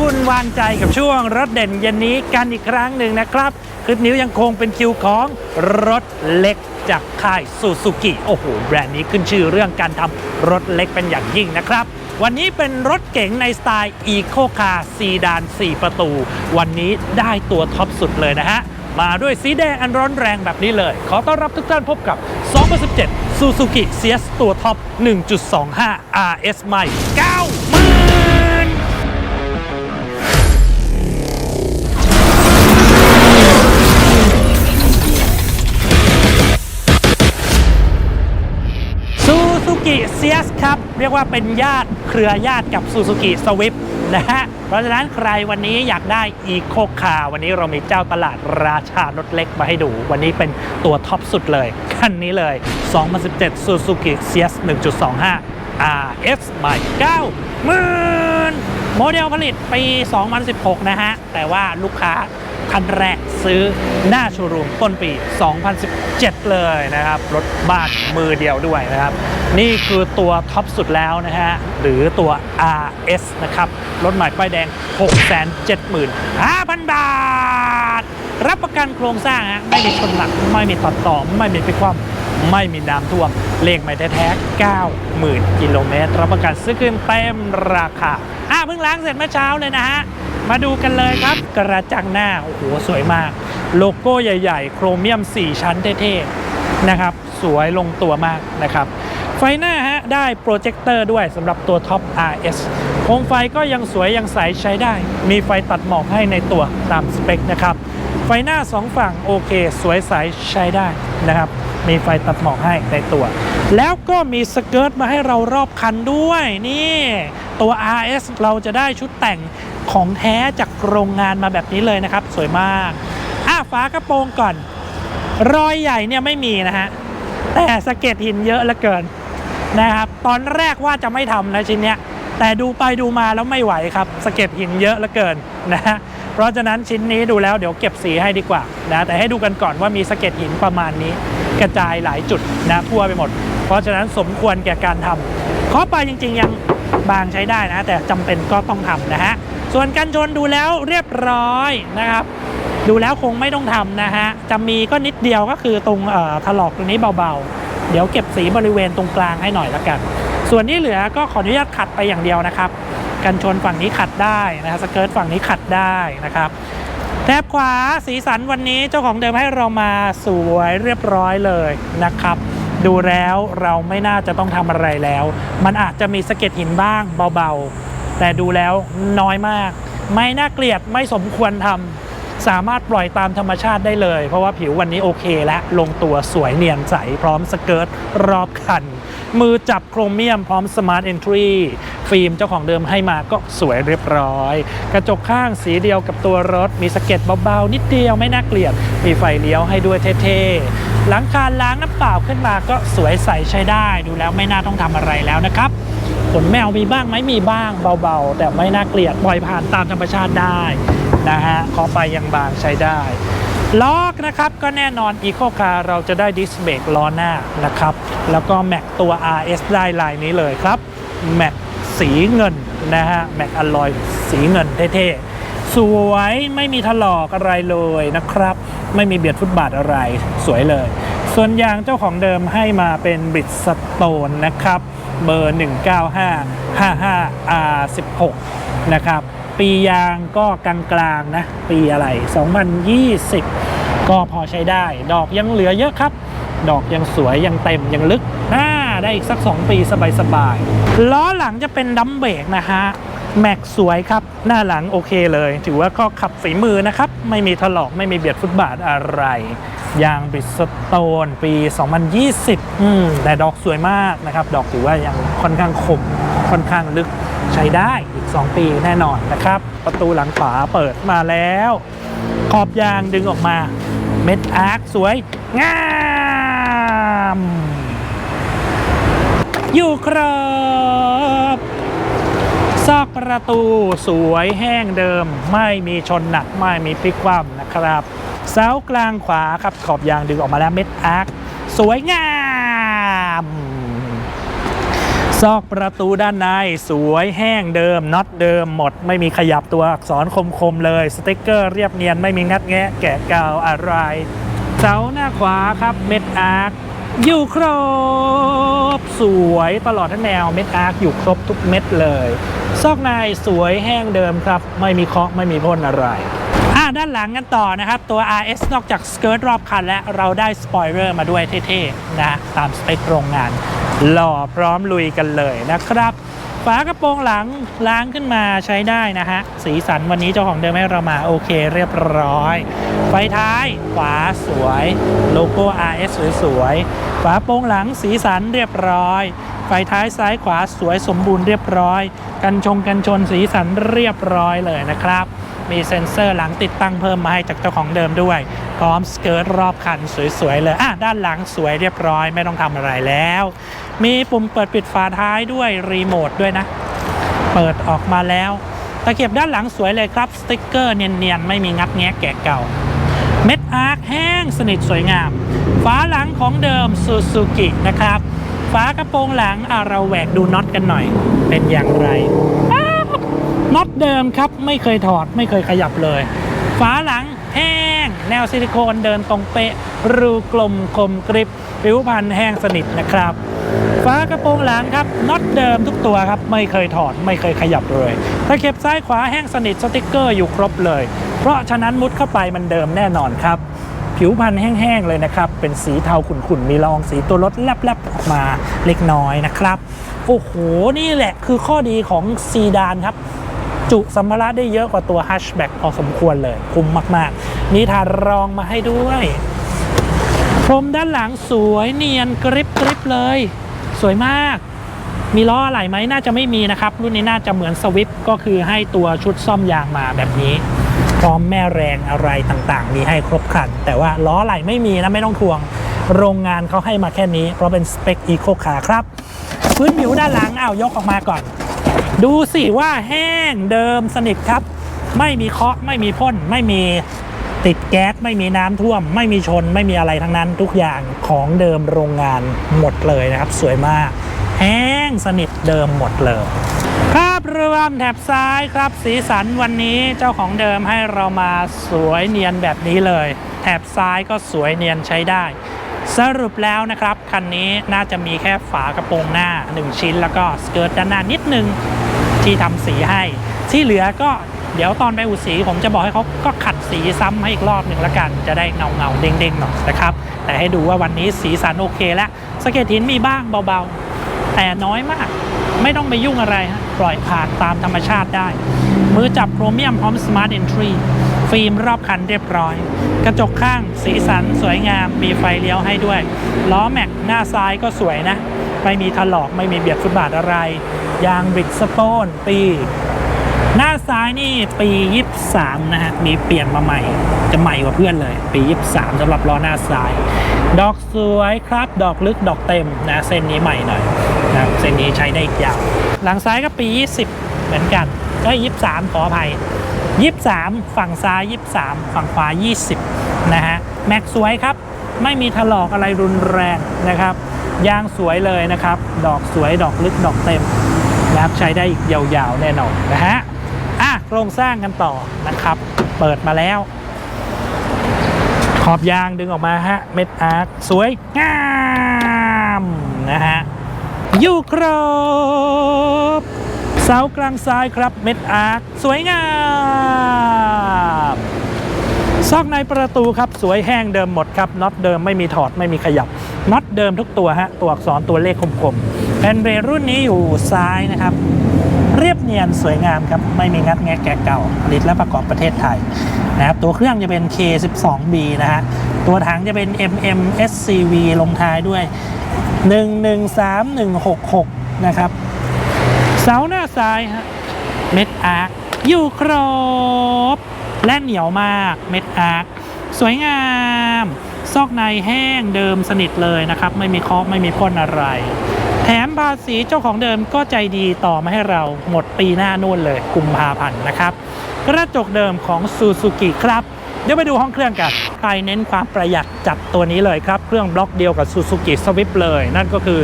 คุณวางใจกับช่วงรถเด่นเย็นนี้กันอีกครั้งหนึ่งนะครับคลิปนี้ยังคงเป็นคิวของรถเล็กจากค่ายซูซูกิโอ้โหแบรนด์นี้ขึ้นชื่อเรื่องการทำรถเล็กเป็นอย่างยิ่งนะครับวันนี้เป็นรถเก๋งในสไตล์อีโคคาร์ซีดาน 4 ประตู วันนี้ได้ตัวท็อปสุดเลยนะฮะ มาด้วยสีแดงอันร้อนแรงแบบนี้เลย ขอต้อนรับทุกท่านพบกับ 2017 Suzuki CS ตัวท็อป 1.25 RS ใหม่9 ครับ เรียกว่าเป็นญาติเครือญาติกับซูซูกิสวิฟนะฮะ เพราะฉะนั้นใครวันนี้อยากได้อีโคคาวันนี้เรามีเจ้าตลาดราชารถเล็กมาให้ดู วันนี้เป็นตัวท็อปสุดเลย คันนี้เลย 2017 Suzuki CS 1.25 RS ใหม่9หมื่นโมเดลผลิตปี 2016 นะฮะ แต่ว่าลูกค้า คันแรกซื้อหน้าโชว์รูมต้นปี 2017 เลยนะครับ รถบ้านมือเดียวด้วยนะครับ นี่คือตัวท็อปสุดแล้วนะฮะ หรือตัว RS นะครับ รถใหม่ป้ายแดง 675,000 บาท รับประกันโครงสร้างฮะไม่มีชนหนัก ไม่มีตัดต่อ ไม่มีพลิคว่ำไม่มีน้ำท่วม เลขไม่แท้ๆ90,000 กิโลเมตร รับประกันซื้อคืนเต็มราคาอะเพิ่งล้างเสร็จเมื่อเช้าเลยนะฮะ มาดูกันเลยครับ กระจังหน้า โอ้โห สวยมาก โลโก้ใหญ่ ๆ โครเมียม 4 ชั้นเท่ๆนะครับ สวยลงตัวมากนะครับ ไฟหน้าฮะ ได้โปรเจคเตอร์ด้วยสำหรับตัวท็อป RS โคมไฟก็ยังสวยยังใสใช้ได้ มีไฟตัดหมอกให้ในตัวตามสเปคนะครับ ไฟหน้าสองฝั่งโอเค สวยใสใช้ได้นะครับ มีไฟตัดหมอกให้ในตัว แล้วก็มีสเกิร์ตมาให้เรารอบคันด้วย นี่ ตัว RS เราจะได้ชุดแต่ง ของแท้จากโรงงานมาแบบนี้เลยนะครับ สวยมากอะฝากระโปรงก่อน รอยใหญ่เนี่ยไม่มีนะฮะแต่สะเก็ดหินเยอะเหลือเกินนะครับ ตอนแรกว่าจะไม่ทำนะชิ้นเนี้ย แต่ดูไปดูมาแล้วไม่ไหวครับสะเก็ดหินเยอะเหลือเกินนะฮะเพราะฉะนั้นชิ้นนี้ดูแล้วเดี๋ยวเก็บสีให้ดีกว่านะแต่ให้ดูกันก่อนว่ามีสะเก็ดหินประมาณนี้ กระจายหลายจุดนะทั่วไปหมด เพราะฉะนั้นสมควรแก่การทำข้อไปจริง ๆ ยังบางใช้ได้นะ แต่จำเป็นก็ต้องทำนะฮะ ส่วนกันชนดูแล้วเรียบร้อยนะครับ ดูแล้วคงไม่ต้องทำนะฮะจะมีก็นิดเดียวก็คือตรงถลอกตรงนี้เบาๆ เดี๋ยวเก็บสีบริเวณตรงกลางให้หน่อยละกัน ส่วนที่เหลือก็ขออนุญาตขัดไปอย่างเดียวนะครับ กันชนฝั่งนี้ขัดได้นะครับสเกิร์ตฝั่งนี้ขัดได้นะครับแถบขวาสีสันวันนี้เจ้าของเดิมให้เรามาสวยเรียบร้อยเลยนะครับ ดูแล้วเราไม่น่าจะต้องทำอะไรแล้ว มันอาจจะมีสะเก็ดหินบ้างเบาๆ แต่ดูแล้วน้อยมาก ไม่น่าเกลียดไม่สมควรทำสามารถปล่อยตามธรรมชาติได้เลย เพราะว่าผิววันนี้โอเคและลงตัวสวยเนียนใส พร้อมสเกิร์ตรอบคัน มือจับโครเมียมพร้อมสมาร์ทเอนทรีฟิล์มเจ้าของเดิมให้มาก็สวยเรียบร้อย กระจกข้างสีเดียวกับตัวรถ มีสะเก็ดเบาๆ นิดเดียวไม่น่าเกลียด มีไฟเลี้ยวให้ด้วยเท่ๆหลังคาล้างน้ำเปล่าขึ้นมาก็สวยใสใช้ได้ ดูแล้วไม่น่าต้องทำอะไรแล้วนะครับ ขนแมวมีบ้างไหมมีบ้างเบาๆ แต่ไม่น่าเกลียดปล่อยผ่านตามธรรมชาติได้นะฮะขอไปยังบางใช้ได้ล็อกนะครับก็แน่นอน Eco Car เราจะได้ดิสเบรกล้อหน้านะครับ แล้วก็แม็กตัว RS ได้ลายนี้เลยครับแม็กสีเงินนะฮะแม็กอลลอยสีเงินเท่ๆ สวยไม่มีถลอกอะไรเลยนะครับ ไม่มีเบียดฟุตบาทอะไรสวยเลย ส่วนยางเจ้าของเดิมให้มาเป็นบริดสโตนนะครับ เบอร์ 19555 R16 นะครับ ปียางก็กลางๆนะ ปีอะไร 2020 ก็พอใช้ได้ ดอกยังเหลือเยอะครับ ดอกยังสวยยังเต็มยังลึกน่าได้อีกสัก 2 ปีสบายๆล้อหลังจะเป็นดัมเบรกนะฮะ แม็กสวยครับ หน้าหลังโอเคเลย ถือว่าก็ขับฝีมือนะครับ ไม่มีถลอกไม่มีเบียดฟุตบาทอะไร ยางบริสโตนปี 2020 อืมแต่ดอกสวยมากนะครับ ดอกถือว่ายังค่อนข้างคมค่อนข้างลึกใช้ได้อีก 2 ปีแน่นอนนะครับ ประตูหลังขวาเปิดมาแล้ว ขอบยางดึงออกมา เม็ดอาร์คสวย งาม อยู่ครับ ซอกประตูสวยแห้งเดิม ไม่มีชนหนักไม่มีพลิกคว่ำนะครับ เสากลางขวาครับขอบยางดึงออกมาแล้วเม็ดอาร์คสวยงามซซอกประตูด้านในสวยแห้งเดิมน็อตเดิมหมด ไม่มีขยับตัวอักษรคมๆเลย สติกเกอร์เรียบเนียนไม่มีงัดแงะแกะกาวอะไร เสาหน้าขวาครับเม็ดอาร์ค อยู่ครบ สวยตลอดทั้งแนวเม็ดอาร์คอยู่ครบทุกเม็ดเลย ซอกในสวยแห้งเดิมครับ ไม่มีเคาะไม่มีพ่นอะไรอ่าด้านหลังกันต่อนะครับ ตัว RS นอกจากสเกิร์ตรอบคันและเราได้สปอยเลอร์มาด้วยเท่ๆ นะ ตามสเปคโรงงาน หล่อพร้อมลุยกันเลยนะครับ ฝากระโปรงหลังล้างขึ้นมาใช้ได้นะฮะ สีสันวันนี้เจ้าของเดิมให้เรามาโอเคเรียบร้อย ฟท้ายขวาสวย โลโก้ RS สวยๆฝาโปรงหลังสีสันเรียบร้อย ไฟท้ายซ้ายขวาสวยสมบูรณ์เรียบร้อย กันชงกันชนสีสันเรียบร้อยเลยนะครับ มีเซ็นเซอร์หลังติดตั้งเพิ่มมาให้จากเจ้าของเดิมด้วย พร้อมสเกิร์ตรอบคันสวยๆเลยอะด้านหลังสวยเรียบร้อยไม่ต้องทำอะไรแล้ว มีปุ่มเปิดปิดฝาท้ายด้วยรีโมทด้วยนะ เปิดออกมาแล้วตะเข็บด้านหลังสวยเลยครับ สติ๊กเกอร์เนียนๆ ไม่มีงัดแงะแกะเก่า เม็ดอาร์คแห้งสนิทสวยงาม ฝาหลังของเดิมซูซูกินะครับ ฝากระโปรงหลังอะเราแหวกดูน็อตกันหน่อย เป็นอย่างไรน็อตเดิมครับไม่เคยถอดไม่เคยขยับเลย ฝาหลังแห้ง แนวซิลิโคนเดินตรงเป๊ะ รูกลมคมกริบผิวพันแห้งสนิทนะครับ ฝากระโปรงหลังครับน็อตเดิมทุกตัวครับ ไม่เคยถอดไม่เคยขยับเลยตะเข็บซ้ายขวาแห้งสนิทสติกเกอร์อยู่ครบเลย เพราะฉะนั้นมุดเข้าไปมันเดิมแน่นอนครับ ผิวพันธุ์แห้งๆเลยนะครับ เป็นสีเทาขุ่นๆ มีละอองสีตัวรถแลบๆออกมาเล็กน้อยนะครับ โอ้โห นี่แหละคือข้อดีของซีดานครับจุสัมภาระได้เยอะกว่าตัวฮัชแบ็กพอสมควรเลย คุ้มมากๆ มีฐานรองมาให้ด้วย พรมด้านหลังสวยเนียนกริบกริบเลย สวยมาก มีล้ออะไรไหมน่าจะไม่มีนะครับ รุ่นนี้น่าจะเหมือนสวิฟก็คือให้ตัวชุดซ่อมยางมาแบบนี้ พร้อมแม่แรงอะไรต่างๆ มีให้ครบครัน แต่ว่าล้อไหลไม่มีนะไม่ต้องทวง โรงงานเขาให้มาแค่นี้ เพราะเป็นสเปคอีโคคาครับ พื้นผิวด้านหลังเอายกออกมาก่อน ดูสิว่าแห้งเดิมสนิทครับ ไม่มีเคาะไม่มีพ่นไม่มี ติดแก๊สไม่มีน้ำท่วม ไม่มีชนไม่มีอะไรทั้งนั้นทุกอย่างของเดิมโรงงานหมดเลยนะครับ สวยมาก แห้งสนิทเดิมหมดเลยภาพรวมแถบซ้ายครับ สีสันวันนี้เจ้าของเดิมให้เรามาสวยเนียนแบบนี้เลย แถบซ้ายก็สวยเนียนใช้ได้ สรุปแล้วนะครับคันนี้น่าจะมีแค่ฝากระโปรงหน้า 1 ชิ้น แล้วก็สเกิร์ตด้านหน้านิดนึงที่ทำสีให้ ที่เหลือก็ เดี๋ยวตอนไปอุดสีผมจะบอกให้เขาก็ขัดสีซ้ำให้อีกรอบหนึ่งละกัน จะได้เงาเงาเด้งๆหน่อยนะครับ แต่ให้ดูว่าวันนี้สีสันโอเคแล้วสเก็ตหินมีบ้างเบาๆ แต่น้อยมาก ไม่ต้องไปยุ่งอะไรฮะปล่อยผ่านตามธรรมชาติได้ มือจับโครเมียมพร้อมสมาร์ท e อนทรีฟิล์มรอบคันเรียบร้อย กระจกข้างสีสันสวยงาม มีไฟเลี้ยวให้ด้วย ล้อแม็กหน้าซ้ายก็สวยนะ ไม่มีถลอกไม่มีเบียดฟุตบาทอะไร ยางบริกสโตนปี หน้าซ้ายนี่ปี 23 นะฮะ มีเปลี่ยนมาใหม่ จะใหม่กว่าเพื่อนเลย ปี 23สำหรับล้อหน้าซ้าย ดอกสวยครับ ดอกลึกดอกเต็มนะ เส้นนี้ใหม่หน่อยนะเส้นนี้ใช้ได้อีกยาว หลังซ้ายก็ปี 20 เหมือนกันก็23 ขออภัย 23 ฝั่งซ้าย 23 ฝั่งขวา 20 นะฮะ แม็กสวยครับ ไม่มีถลอกอะไรรุนแรงนะครับยางสวยเลยนะครับ ดอกสวยดอกลึกดอกเต็มนะครับใช้ได้อีกยาวๆแน่นอนนะฮะ โครงสร้างกันต่อนะครับ เปิดมาแล้ว ขอบยางดึงออกมาฮะ เม็ดอาร์คสวยงามนะฮะอยู่ครบเสากลางซ้ายครับเม็ดอาร์คสวยงามซอกในประตูครับสวยแห้งเดิมหมดครับน็อตเดิมไม่มีถอดไม่มีขยับน็อตเดิมทุกตัวฮะตัวอักษรตัวเลขคมๆแผ่นเบรรุ่นนี้อยู่ซ้ายนะครับ รียบเนียนสวยงามครับ ไม่มีงัดแงะแกะเก่าผลิตและประกอบประเทศไทยนะครับตัวเครื่องจะเป็น K12B นะฮะ ตัวถังจะเป็น MM SCV ลงท้ายด้วย 113166 นะครับ เสาหน้าซ้ายฮะเม็ดอาร์คอยู่ครบ และเหนียวมากเม็ดอาร์คสวยงาม ซอกในแห้งเดิมสนิทเลยนะครับ ไม่มีเคาะไม่มีพ่นอะไร แถมภาษีเจ้าของเดิมก็ใจดีต่อมาให้เราหมดปีหน้านู่นเลยกุมภาพันธ์นะครับ กระจกเดิมของซูซูกิครับ เดี๋ยวไปดูห้องเครื่องกัน ใครเน้นความประหยัดจัดตัวนี้เลยครับ เครื่องบล็อกเดียวกับซูซูกิสวิฟเลย นั่นก็คือ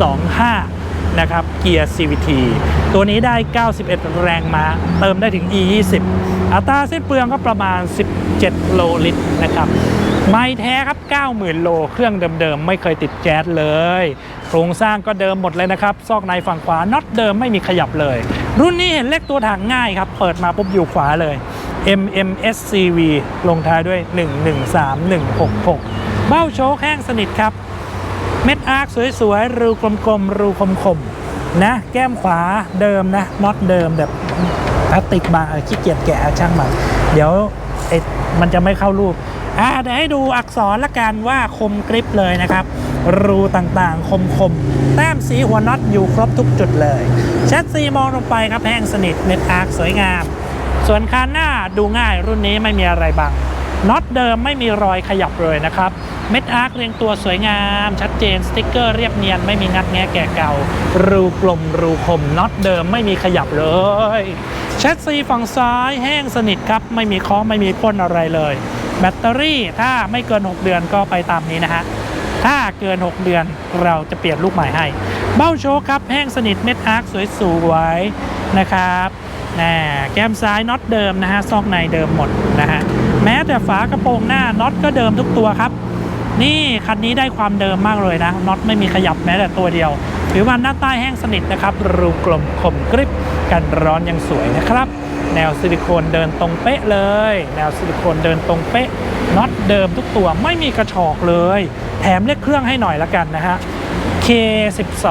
1.25 นะครับ เกียร์ CVT ตัวนี้ได้ 91 แรงม้า เติมได้ถึง E20 อัตราเส้นเปลืองก็ประมาณ 17 โลลิตรนะครับ ไม่แท้ครับ 90,000 โล เครื่องเดิมๆ ไม่เคยติดแก๊สเลย โครงสร้างก็เดิมหมดเลยนะครับ ซอกในฝั่งขวาน็อตเดิมไม่มีขยับเลย รุ่นนี้เห็นเลขตัวถังง่ายครับ เปิดมาปุ๊บอยู่ขวาเลย MMSCV ลงท้ายด้วย 113166 เบ้าโชคแห้งสนิทครับ เม็ดอาร์คสวยๆ รูกลมๆ รูคมๆ นะ แก้มขวาเดิมนะ น็อตเดิมแบบพลาสติกบางขี้เกียจแกะช่างมัน เดี๋ยวมันจะไม่เข้ารูป อ่าเดี๋ยวให้ดูอักษรละกันว่าคมกริบเลยนะครับ รูต่างๆ คมๆ แต้มสีหัวน็อตอยู่ครบทุกจุดเลย แชสซีมองลงไปครับแห้งสนิทเม็ดอาร์คสวยงาม ส่วนคานหน้าดูง่ายรุ่นนี้ไม่มีอะไรบังน็อตเดิมไม่มีรอยขยับเลยนะครับ เม็ดอาร์คเรียงตัวสวยงาม ชัดเจนสติ๊กเกอร์เรียบเนียน ไม่มีงัดแงะแก่เก่า รูกลมรูคมน็อตเดิมไม่มีขยับเลยแชสซีฝั่งซ้ายแห้งสนิทครับ ไม่มีค้อไม่มีพ่นอะไรเลย แบตเตอรี่ถ้าไม่เกิน 6 เดือนก็ไปตามนี้นะฮะ ถ้าเกิน 6 เดือนเราจะเปลี่ยนลูกใหม่ให้ เบ้าโชคครับแห้งสนิทเม็ดอาร์คสวยๆนะครับแหน่แก้มซ้ายน็อตเดิมนะฮะซอกในเดิมหมดนะฮะแม้แต่ฝากระโปรงหน้าน็อตก็เดิมทุกตัวครับ นี่คันนี้ได้ความเดิมมากเลยนะน็อตไม่มีขยับแม้แต่ตัวเดียวผิวมันหน้าใต้แห้งสนิทนะครับรูกลมคมกริบกันร้อนยังสวยนะครับ แนวซิลิโคนเดินตรงเป๊ะเลย แนวซิลิโคนเดินตรงเป๊ะน็อตเดิมทุกตัวไม่มีกระชอกเลย แถมเลขเครื่องให้หน่อยละกันนะฮะ K12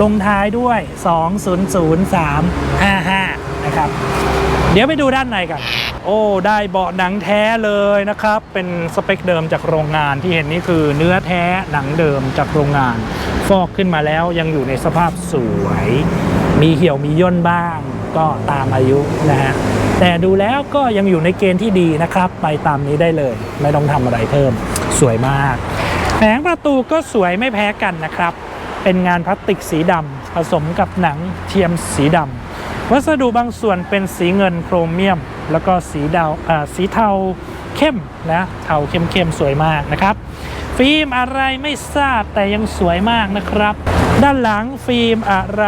ลงท้ายด้วย 200355 นะครับ เดี๋ยวไปดูด้านในกัน โอ้ ได้เบาะหนังแท้เลยนะครับ เป็นสเปคเดิมจากโรงงานที่เห็นนี่คือเนื้อแท้หนังเดิมจากโรงงาน ฟอกขึ้นมาแล้วยังอยู่ในสภาพสวย มีเหี่ยวมีย่นบ้าง ก็ตามอายุนะฮะแต่ดูแล้วก็ยังอยู่ในเกณฑ์ที่ดีนะครับ ไปตามนี้ได้เลย ไม่ต้องทำอะไรเพิ่ม สวยมากแผงประตูก็สวยไม่แพ้กันนะครับ เป็นงานพลาสติกสีดำผสมกับหนังเทียมสีดำวัสดุบางส่วนเป็นสีเงินโครเมียม แล้วก็สีดาวอ่าสีเทา เข้มนะเทาเข้มๆสวยมากนะครับ ฟิล์มอะไรไม่ทราบแต่ยังสวยมากนะครับ ด้านหลังฟิล์มอะไร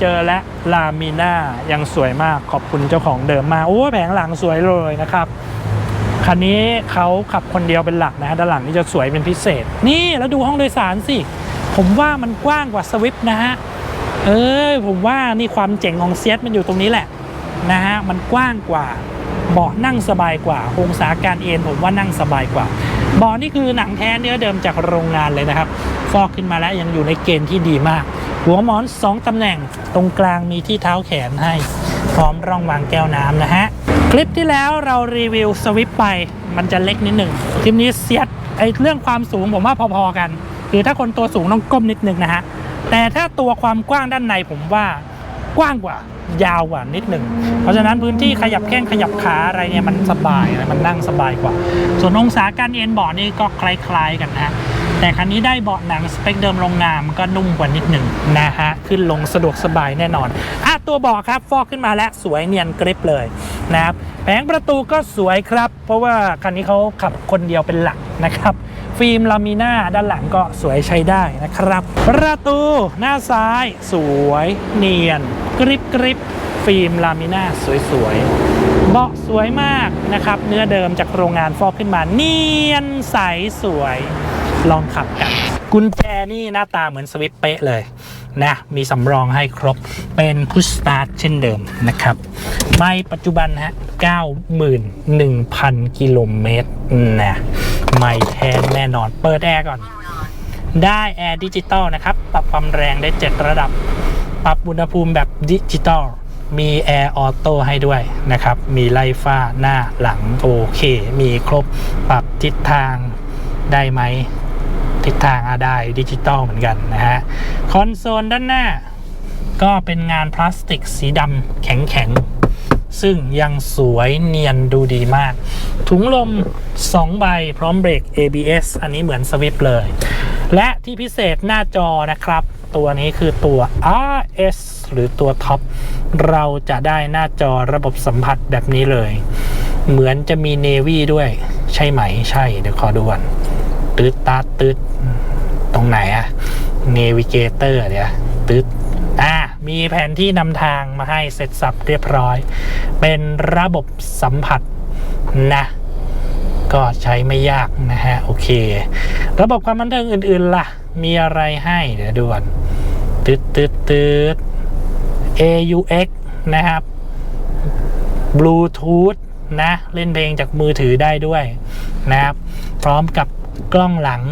เจอและลามิน่ายังสวยมากขอบคุณเจ้าของเดิมมาโอ้แผงหลังสวยเลยนะครับคันนี้เขาขับคนเดียวเป็นหลักนะฮะด้านหลังนี่จะสวยเป็นพิเศษ นี่แล้วดูห้องโดยสารสิ ผมว่ามันกว้างกว่าสวิฟนะฮะเออผมว่านี่ความเจ๋งของเซียสมันอยู่ตรงนี้แหละนะฮะมันกว้างกว่า เบาะนั่งสบายกว่าองศาการเอนผมว่านั่งสบายกว่าเบาะนี่คือหนังแท้เนื้อเดิมจากโรงงานเลยนะครับ ฟอกขึ้นมาแล้วยังอยู่ในเกณฑ์ที่ดีมาก หัวหมอน 2 ตำแหน่งตรงกลางมีที่เท้าแขนให้ พร้อมร่องวางแก้วน้ำนะฮะ คลิปที่แล้วเรารีวิวสวิฟไปมันจะเล็กนิดหนึ่งคลิปนี้เซียสไอเรื่องความสูงผมว่าพอๆกัน คือถ้าคนตัวสูงต้องก้มนิดนึงนะฮะแต่ถ้าตัวความกว้างด้านในผมว่า กว้างกว่ายาวกว่านิดหนึ่ง เพราะฉะนั้นพื้นที่ขยับแข้งขยับขาอะไรเนี่ยมันสบายนะมันนั่งสบายกว่า ส่วนองศาการเอ็นเบาะนี่ก็คล้ายๆกันนะแต่คันนี้ได้เบาะหนังสเปคเดิมโรงงานมันก็นุ่มกว่านิดหนึ่งนะฮะขึ้นลงสะดวกสบายแน่นอนอะตัวเบาะครับฟอกขึ้นมาแล้วสวยเนียนกริบเลยนะครับแผงประตูก็สวยครับ เพราะว่าคันนี้เขาขับคนเดียวเป็นหลักนะครับ ฟิล์มลามิน่าด้านหลังก็สวยใช้ได้นะครับ ประตูหน้าซ้าย สวยเนียน กริบกริบฟิล์มลามิน่าสวยๆ เบาะสวยมากนะครับ เนื้อเดิมจากโรงงานฟอกขึ้นมา เนียนใสสวย ลองขับกัน กุญแจนี่หน้าตาเหมือนสวิตเป๊ะเลย นะ มีสำรองให้ครบ เป็นพุชสตาร์ทเช่นเดิมนะครับไม่ปัจจุบันฮะ 91,000 กิโลเมตรนะไม่แทนแน่นอน เปิดแอร์ก่อน ได้แอร์ดิจิตอลนะครับ ปรับความแรงได้ 7 ระดับ ปรับอุณหภูมิแบบดิจิตอลมีแอร์ออโต้ให้ด้วยนะครับ มีไล่ฟ้าหน้าหลังโอเค มีครบ ปรับทิศทางได้ไหม ทิศทางอะได้ดิจิตอลเหมือนกันนะฮะคอนโซลด้านหน้า ก็เป็นงานพลาสติกสีดำแข็งๆ ซึ่งยังสวยเนียนดูดีมาก ถุงลม 2 ใบพร้อมเบรก ABS อันนี้เหมือนสวิฟเลย และที่พิเศษหน้าจอนะครับ ตัวนี้คือตัว RS หรือตัวท็อปเราจะได้หน้าจอระบบสัมผัสแบบนี้เลย เหมือนจะมี Navy ด้วยใช่ไหมใช่ เดี๋ยวขอดูก่อน ตืดตาตืดตรงไหนอะ Navigator เดี๋ยวตึดอะมีแผนที่นำทางมาให้เสร็จสับเรียบร้อย เป็นระบบสัมผัสนะ ก็ใช้ไม่ยากนะฮะ โอเค ระบบความบันเทิงอื่นๆ ล่ะ มีอะไรให้เดี๋ยวดูก่อนตึดตึดตึด AUX นะครับบลูทูธนะ เล่นเพลงจากมือถือได้ด้วยนะครับ พร้อมกับ กล้องหลัง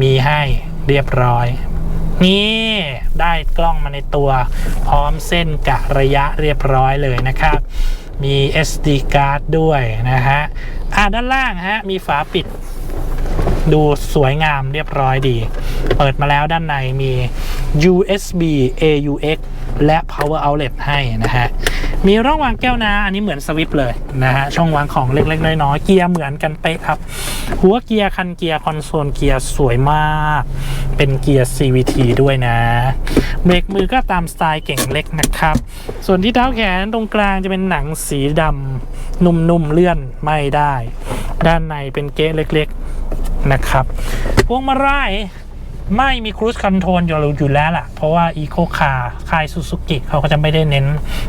มีให้เรียบร้อย นี่ได้กล้องมาในตัว พร้อมเส้นกะระยะเรียบร้อยเลยนะครับ มี SD card ด้วยนะฮะอ่าด้านล่างฮะมีฝาปิด ดูสวยงามเรียบร้อยดี เปิดมาแล้วด้านในมี USB AUX และ Power Outlet ให้นะฮะ มีร่องวางแก้วน้ำอันนี้เหมือนสวิปเลยนะฮะช่องวางของเล็กๆน้อยๆเกียร์เหมือนกันเป๊ะครับ หัวเกียร์คันเกียร์คอนโซลเกียร์สวยมาก เป็นเกียร์ CVT ด้วยนะเบรกมือก็ตามสไตล์เก่งเล็กนะครับ ส่วนที่เท้าแขนตรงกลางจะเป็นหนังสีดำนุ่มๆเลื่อนไม่ได้ ด้านในเป็นเก๊ะเล็กๆนะครับพวงมาลัย ไม่มีครู i คอนโทรลอยู่อยู่แล้วล่ะ เพราะว่า Eco Car ค่ายซูซูกิเขาก็จะไม่ได้เน้น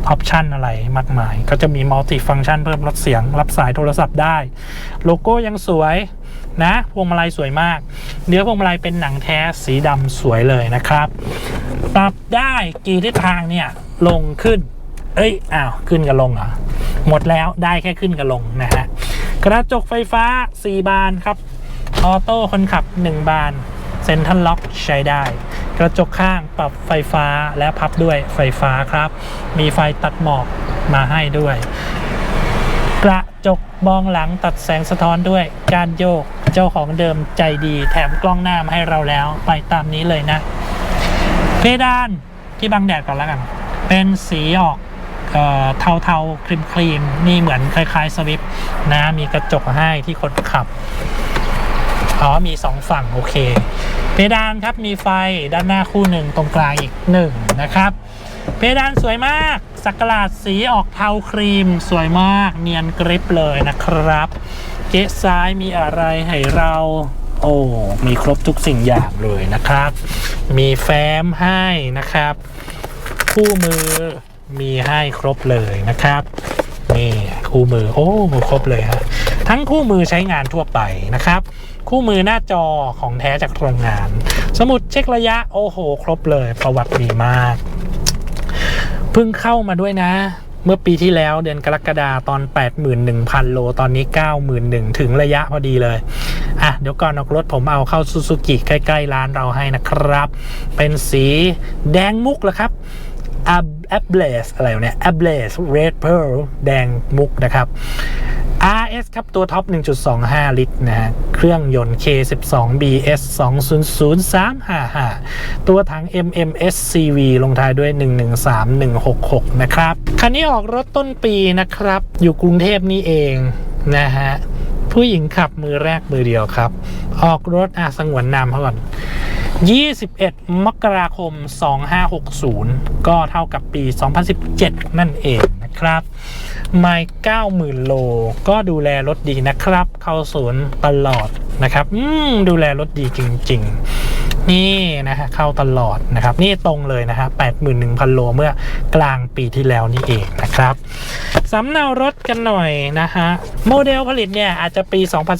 ออปชันอะไรมากมาย ก็จะมีมัลติฟัง c t ชันเพิ่มลดเสียง รับสายโทรศัพท์ได้ โลโก้ยังสวยนะ พวงมาลัยสวยมาก เนื้อพวงมาลัยเป็นหนังแท้สีดำสวยเลยนะครับ ปรับได้กี่ทิศทางเนี่ย ลงขึ้น เอ้ย อ้าว ขึ้นกับลงเหรอ หมดแล้วได้แค่ขึ้นกับลงนะฮะ กระจกไฟฟ้า 4 บานครับ ออโต้คนขับ 1 บาน เซ็นทรัลล็อกใช้ได้ กระจกข้างปรับไฟฟ้าและพับด้วยไฟฟ้าครับ มีไฟตัดหมอกมาให้ด้วย กระจกมองหลังตัดแสงสะท้อนด้วยการโยกเจ้าของเดิมใจดีแถมกล้องหน้ามาให้เราแล้วไปตามนี้เลยนะ เพดานที่บังแดดก่อนแล้วกัน เป็นสีออกเอ่อเทาๆครีมครีมๆนี่เหมือนคล้ายๆสวิฟนะมีกระจกให้ที่คนขับ อ๋อมีสองฝั่ง โอเค เพดานครับมีไฟด้านหน้าคู่หนึ่งตรงกลางอีกหนึ่งนะครับ เพดานสวยมากสักหลาดสีออกเทาครีม สวยมากเนียนกริบเลยนะครับ เก๊ะซ้ายมีอะไรให้เราโอ้ มีครบทุกสิ่งอย่างเลยนะครับ มีแฟ้มให้นะครับ คู่มือมีให้ครบเลยนะครับ นี่คู่มือ โอ้ ครบเลยฮะ ทั้งคู่มือใช้งานทั่วไปนะครับ คู่มือหน้าจอของแท้จากโรงงาน สมุดเช็คระยะโอ้โห ครบเลย ประวัติดีมาก เพิ่งเข้ามาด้วยนะ เมื่อปีที่แล้วเดือนกรกฎาตอน 81,000 โล ตอนนี้ 91,000 ถึงระยะพอดีเลยอะเดี๋ยวก่อนออกรถผมเอาเข้าซูซูกิใกล้ๆร้านเราให้นะครับ เป็นสีแดงมุกแล้วครับ a b l a z e อะไรเนี่ย a b l a z e Red Pearl แดงมุกนะครับ RS ครับ ตัวท็อป 1.25 ลิตรนะฮะ เครื่องยนต์ K12 BS 200355 ตัวถัง MMS CV ลงท้ายด้วย 113166 นะครับ คันนี้ออกรถต้นปีนะครับ อยู่กรุงเทพนี่เองนะฮะ ผู้หญิงขับมือแรกมือเดียวครับ ออกรถอะสงวนนามเขาก่อน21 มกราคม 2560 ก็เท่ากับปี 2017 นั่นเอง ครับไม่90,000โล ก็ดูแลรถดีนะครับ เข้าศูนย์ตลอดนะครับอืมดูแลรถดีจริง ๆ นี่นะฮะเข้าตลอดนะครับ นี่ตรงเลยนะฮะ81,000โลเมื่อกลางปีที่แล้วนี่เองนะครับสำเนารถกันหน่อยนะฮะโมเดลผลิตเนี่ยอาจจะปี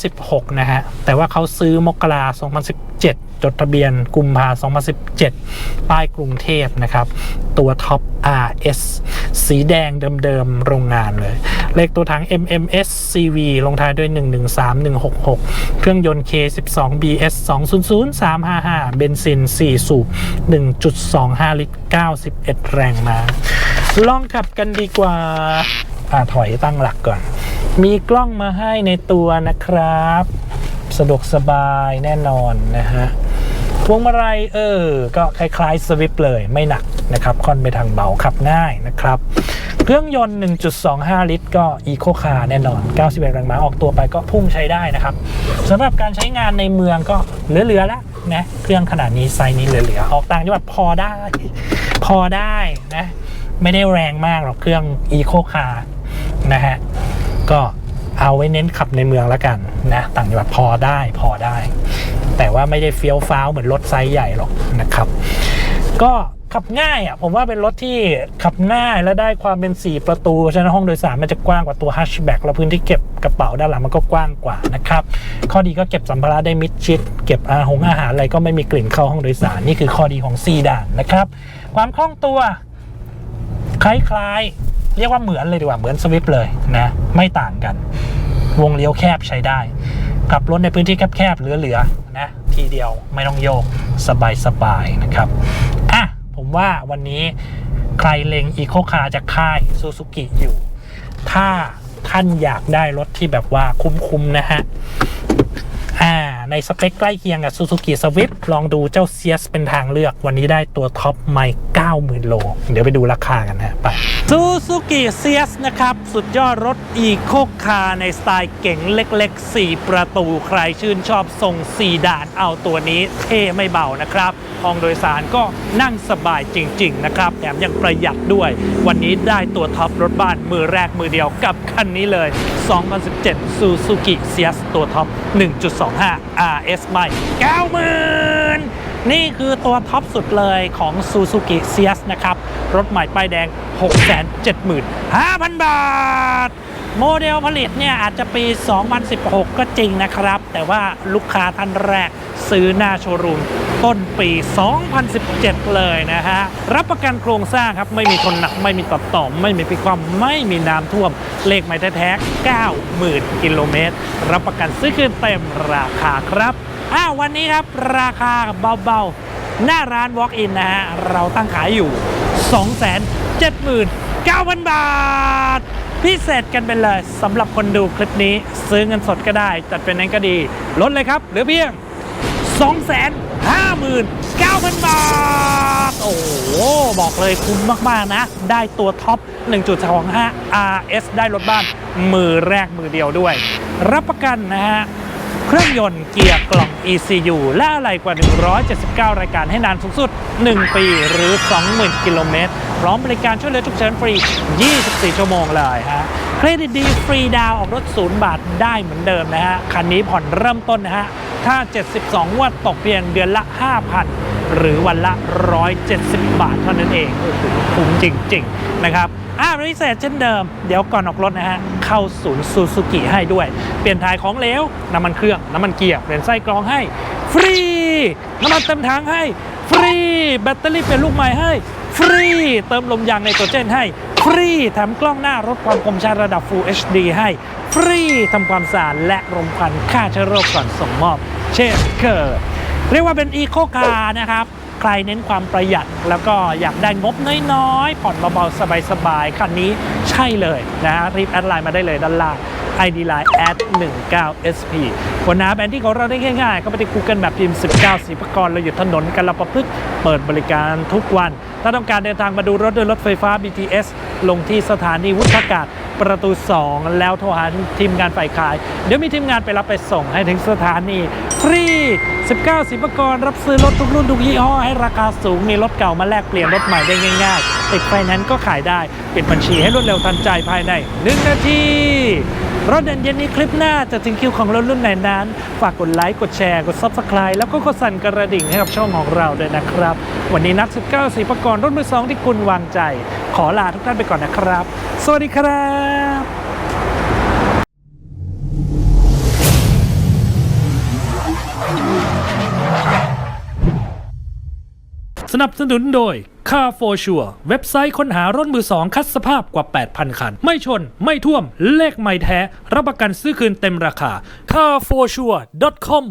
2016 นะฮะแต่ว่าเขาซื้อมกรา2017 จดทะเบียนกุมภา2017 ป้ายกรุงเทพนะครับ ตัวท็อป RS สีแดงเดิมๆ โรงงานเลย เลขตัวถัง MMS CV ลงท้ายด้วย 113166 เครื่องยนต์ K12 BS 200355 เบนซิน 4 สูบ 1.25 ลิตร 91 แรงม้าลองขับกันดีกว่าอ่าถอยตั้งหลักก่อน มีกล้องมาให้ในตัวนะครับ สะดวกสบายแน่นอนนะฮะ พวงมาลัยเออ ก็คล้ายๆสวิปเลยไม่หนักนะครับค่อนไปทางเบาขับง่ายนะครับ เครื่องยนต์ 1.25 ลิตร ก็อีโคคาร์แน่นอน 91แรงม้าออกตัวไปก็พุ่งใช้ได้นะครับสำหรับการใช้งานในเมืองก็เหลือๆแล้วนะเครื่องขนาดนี้ไซส์นี้เหลือๆออกต่างจังหวัดพอได้ พอได้นะไม่ได้แรงมากหรอกเครื่องอีโคคาร์นะฮะก็เอาไว้เน้นขับในเมืองแล้วกันนะต่างจังหวัดพอได้พอได้ แต่ว่าไม่ได้เฟี้ยวฟ้าวเหมือนรถไซส์ใหญ่หรอกนะครับ ก็ขับง่ายอะผมว่าเป็นรถที่ขับง่ายและได้ความเป็น 4 ประตูเพราะฉะนั้นห้องโดยสารมันจะกว้างกว่าตัวฮัชแบ็กแล้วพื้นที่เก็บกระเป๋าด้านหลังมันก็กว้างกว่านะครับ ข้อดีก็เก็บสัมภาระได้มิดชิด เก็บอาหงอาหารอะไรก็ไม่มีกลิ่นเข้าห้องโดยสารนี่คือข้อดีของซีดานนะครับ ความคล่องตัวคล้ายๆ เรียกว่าเหมือนเลยดีกว่าเหมือนสวิฟเลยนะไม่ต่างกัน วงเลี้ยวแคบใช้ได้ ขับรถในพื้นที่แคบๆเหลือๆนะทีเดียวไม่ต้องโยกสบายๆนะครับอะผมว่าวันนี้ใครเล็งอีโคคาจากค่ายซูซูกิอยู่ ถ้าท่านอยากได้รถที่แบบว่าคุ้มๆนะฮะอ่าในสเปคใกล้เคียงกับ Suzuki Swift ลองดูเจ้า CS เป็นทางเลือก วันนี้ได้ตัวท็อปไม่90,000 โล เดี๋ยวไปดูราคากันนะไป Suzuki CS นะครับ สุดยอดรถอีโคคาในสไตล์เก๋งเล็ก ๆ 4 ประตูใครชื่นชอบทรง4ด่านเอาตัวนี้เท่ไม่เบานะครับ ห้องโดยสารก็นั่งสบายจริง ๆ นะครับ แถมยังประหยัดด้วย วันนี้ได้ตัวท็อปรถบ้านมือแรกมือเดียวกับคันนี้เลย 2017 Suzuki CS ตัวท็อป 1.25 RS ใหม่90,000 นี่คือตัวท็อปสุดเลยของ Suzuki CS นะครับ รถใหม่ป้ายแดง 675,000 บาท โมเดลผลิตเนี่ยอาจจะปี 2016 ก็จริงนะครับ แต่ว่าลูกค้าท่านแรกซื้อหน้าโชว์รูมต้นปี 2017 เลยนะฮะ รับประกันโครงสร้างครับ ไม่มีทนหนัก ไม่มีตัดต่อ ไม่มีพิความไม่มีน้ำท่วม เลขไม่แท้ๆ90,000 กิโลเมตร รับประกันซื้อคืนเต็มราคาครับ อ้าววันนี้ครับราคาเบาๆ หน้าร้าน Walk-in นะฮะ เราตั้งขายอยู่ 279,000 บาท พิเศษกันไปเลยสำหรับคนดูคลิปนี้ซื้อเงินสดก็ได้ จัดเป็นนั้นก็ดี ลดเลยครับ เหลือเพียง 259,000 บาท โอ้โห บอกเลยคุ้มมาก ๆ นะ ได้ตัวท็อป 1.25 RS ได้รถบ้านมือแรกมือเดียวด้วย รับประกันนะฮะ เครื่องยนต์เกียร์กล่อง ECU และอะไรกว่า 179 รายการให้นานสูงสุด 1 ปีหรือ 20,000 กิโลเมตร พร้อมบริการช่วยเหลือฉุกเฉินฟรี 24 ชั่วโมงเลยฮะ เครดิตดีฟรีดาวออกรถ0บาทได้เหมือนเดิมนะฮะ คันนี้ผ่อนเริ่มต้นนะฮะ ถ้า 72งวดตกเพียงเดือนละ 5,000 หรือวันละ 170 บาทเท่านั้นเอง โอ้โหคุ้มจริง ๆ นะครับ อ่าพิเศษเช่นเดิม เดี๋ยวก่อนออกรถนะฮะ เข้าศูนย์ซูซูกิให้ด้วย เปลี่ยนถ่ายของเหลว น้ำมันเครื่อง น้ำมันเกียร์ เปลี่ยนไส้กรองให้ ฟรี น้ำมันเต็มถังให้ ฟรี แบตเตอรี่เป็นลูกใหม่ให้ ฟรี เติมลมยางในตัวเจนให้ ฟรี แถมกล้องหน้ารถความคมชัดระดับ Full HD ให้ ฟรี ทำความสะอาดและรมควันฆ่าเชื้อโรคก่อนส่งมอบ เช่นเคยเรียกว่าเป็นอีโคคาร์นะครับ ใครเน้นความประหยัด แล้วก็อยากได้งบน้อยๆ ผ่อนเบาๆ สบายๆ คันนี้ใช่เลยนะฮะรีบแอดไลน์มาได้เลยด้านล่าง ID Line at 19 SP วันน้าแบรนด์ที่ของเราได้ง่ายๆ ก็ไปที่ Google แบบพิมพ์ 19สีพกรเราอยู่ถนนกันละประพฤกเปิดบริการทุกวัน ถ้าต้องการเดินทางมาดูรถด้วยรถไฟฟ้า BTS ลงที่สถานีวุฒากาศประตู 2 แล้วโทรหาทีมงานฝ่ายขาย เดี๋ยวมีทีมงานไปรับไปส่งให้ถึงสถานีฟรี 19 สิบกรรับซื้อรถทุกรุ่นทุกยี่ห้อให้ราคาสูง มีรถเก่ามาแลกเปลี่ยนรถใหม่ได้ง่ายๆ ติดไฟแนนซ์ก็ขายได้ ปิดบัญชีให้รวดเร็วทันใจภายใน 1 นาทีรถเด่นเย็นนี้คลิปหน้าจะถึงคิวของรถรุ่นไหนนั้น ฝากกดไลค์ กดแชร์ กด Subscribe แล้วก็กดสั่นกระดิ่งให้กับช่องของเราด้วยนะครับ วันนี้นัด 19สีประกรณ์รถมือสองที่คุณวางใจ ขอลาทุกท่านไปก่อนนะครับ สวัสดีครับสนับสนุนโดย Car for Sure เว็บไซต์ค้นหารถมือสองคัดสภาพกว่า 8,000 คัน ไม่ชน ไม่ท่วม เลขไม่แท้ รับประกันซื้อคืนเต็มราคา carforsure.com